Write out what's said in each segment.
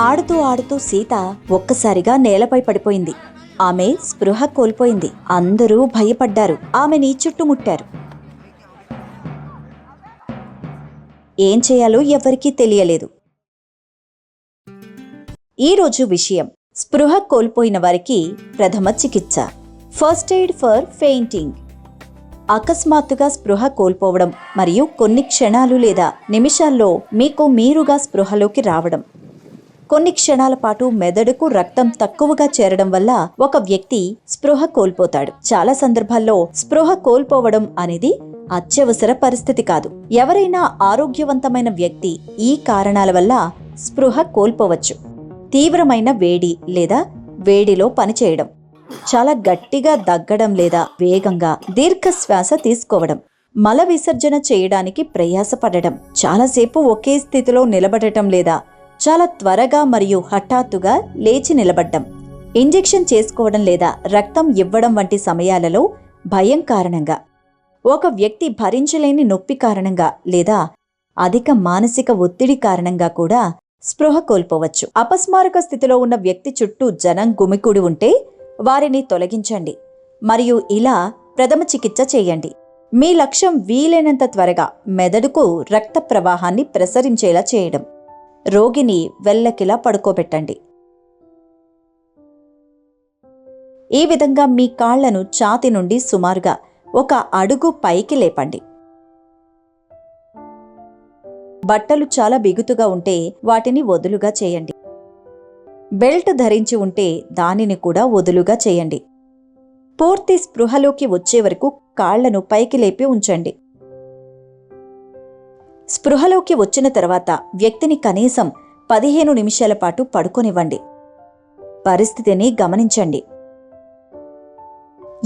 ఆడుతూ ఆడుతూ సీత ఒక్కసారిగా నేలపై పడిపోయింది. ఆమె స్పృహ కోల్పోయింది. అందరూ భయపడ్డారు. ఆమెని చుట్టుముట్టారు ఏం చేయాలో ఎవరికీ తెలియలేదు. ఈరోజు విషయం. స్పృహ కోల్పోయిన వారికి ప్రథమ చికిత్స. First aid for fainting. అకస్మాత్తుగా స్పృహ కోల్పోవడం మరియు కొన్ని క్షణాలు లేదా నిమిషాల్లో మీకు మీరుగా స్పృహలోకి రావడం. కొన్ని క్షణాల పాటు మెదడుకు రక్తం తక్కువగా చేరడం వల్ల ఒక వ్యక్తి స్పృహ కోల్పోతాడు. చాలా సందర్భాల్లో స్పృహ కోల్పోవడం అనేది అత్యవసర పరిస్థితి కాదు. ఎవరైనా ఆరోగ్యవంతమైన వ్యక్తి ఈ కారణాల వల్ల స్పృహ కోల్పోవచ్చు. తీవ్రమైన వేడి లేదా వేడిలో పనిచేయడం చాలా గట్టిగా దగ్గడం లేదా వేగంగా దీర్ఘ శ్వాస తీసుకోవడం మల విసర్జన చేయడానికి ప్రయాసపడడం చాలాసేపు ఒకే స్థితిలో నిలబడటం లేదా చాలా త్వరగా మరియు హఠాత్తుగా లేచి నిలబడ్డం. ఇంజెక్షన్ చేసుకోవడం లేదా రక్తం ఇవ్వడం వంటి సమయాలలో భయం కారణంగా ఒక వ్యక్తి భరించలేని నొప్పి కారణంగా లేదా అధిక మానసిక ఒత్తిడి కారణంగా కూడా స్పృహ కోల్పోవచ్చు. అపస్మారక స్థితిలో ఉన్న వ్యక్తి చుట్టూ జనం గుమికూడి ఉంటే వారిని తొలగించండి మరియు ఇలా ప్రథమ చికిత్స చేయండి. మీ లక్ష్యం వీలైనంత త్వరగా మెదడుకు రక్త ప్రవాహాన్ని ప్రసరించేలా చేయడం. రోగిని వెల్లకిలా పడుకోబెట్టండి. ఈ విధంగా మీ కాళ్ళను ఛాతి నుండి సుమారుగా ఒక అడుగు పైకి లేపండి. బట్టలు చాలా బిగుతుగా ఉంటే వాటిని వదులుగా చేయండి. బెల్ట్ ధరించి ఉంటే దానిని కూడా వదులుగా చేయండి. పూర్తి స్పృహలోకి వచ్చే వరకు కాళ్ళను పైకి లేపి ఉంచండి. స్పృహలోకి వచ్చిన తర్వాత వ్యక్తిని కనీసం పదిహేను నిమిషాల పాటు పడుకొనివ్వండి. పరిస్థితిని గమనించండి.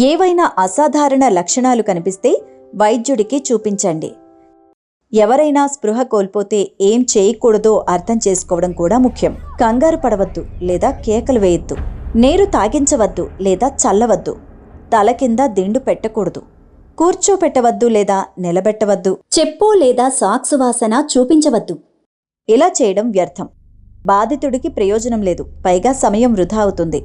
ఏవైనా అసాధారణ లక్షణాలు కనిపిస్తే వైద్యుడికి చూపించండి. ఎవరైనా స్పృహ కోల్పోతే ఏం చేయకూడదో అర్థం చేసుకోవడం కూడా ముఖ్యం. కంగారు పడవద్దు లేదా కేకలు వేయొద్దు. నీరు తాగించవద్దు లేదా చల్లవద్దు. తల కింద దిండు పెట్టకూడదు. కూర్చోపెట్టవద్దు లేదా నిలబెట్టవద్దు. చెప్పు లేదా సాక్స్ వాసన చూపించవద్దు. ఇలా చేయడం వ్యర్థం. బాధితుడికి ప్రయోజనం లేదు. పైగా సమయం వృధా అవుతుంది.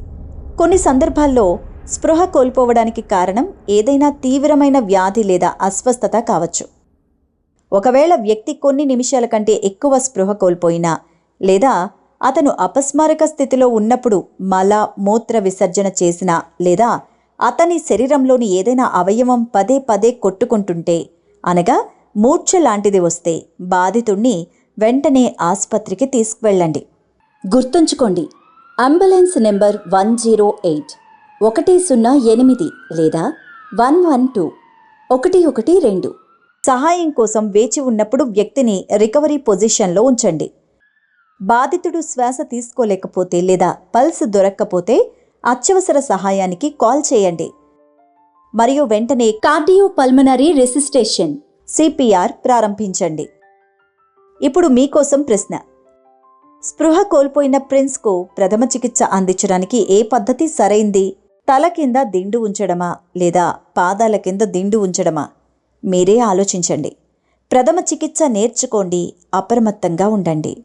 కొన్ని సందర్భాల్లో స్పృహ కోల్పోవడానికి కారణం ఏదైనా తీవ్రమైన వ్యాధి లేదా అస్వస్థత కావచ్చు. ఒకవేళ వ్యక్తి కొన్ని నిమిషాల కంటే ఎక్కువ స్పృహ కోల్పోయినా లేదా అతను అపస్మారక స్థితిలో ఉన్నప్పుడు మల మూత్ర విసర్జన చేసినా లేదా అతని శరీరంలోని ఏదైనా అవయవం పదే పదే కొట్టుకుంటుంటే అనగా మూర్ఛ లాంటిది వస్తే బాధితుణ్ణి వెంటనే ఆసుపత్రికి తీసుకువెళ్ళండి. గుర్తుంచుకోండి ambulance number one zero eight ఒకటి సున్నా ఎనిమిది లేదా వన్ వన్ టూ ఒకటి ఒకటి రెండు. సహాయం కోసం వేచి ఉన్నప్పుడు వ్యక్తిని రికవరీ పొజిషన్లో ఉంచండి. బాధితుడు శ్వాస తీసుకోలేకపోతే లేదా పల్స్ దొరక్కపోతే అత్యవసర సహాయానికి కాల్ చేయండి. మరియు వెంటనే కార్డియో పల్మనరీ రెసిస్టేషన్. సిపిఆర్ ప్రారంభించండి. ఇప్పుడు మీకోసం ప్రశ్న. స్పృహ కోల్పోయిన ప్రిన్స్కు ప్రథమ చికిత్స అందించడానికి ఏ పద్ధతి సరైంది? తల కింద దిండు ఉంచడమా లేదా పాదాల కింద దిండు ఉంచడమా? మీరే ఆలోచించండి. ప్రథమ చికిత్స నేర్చుకోండి అప్రమత్తంగా ఉండండి.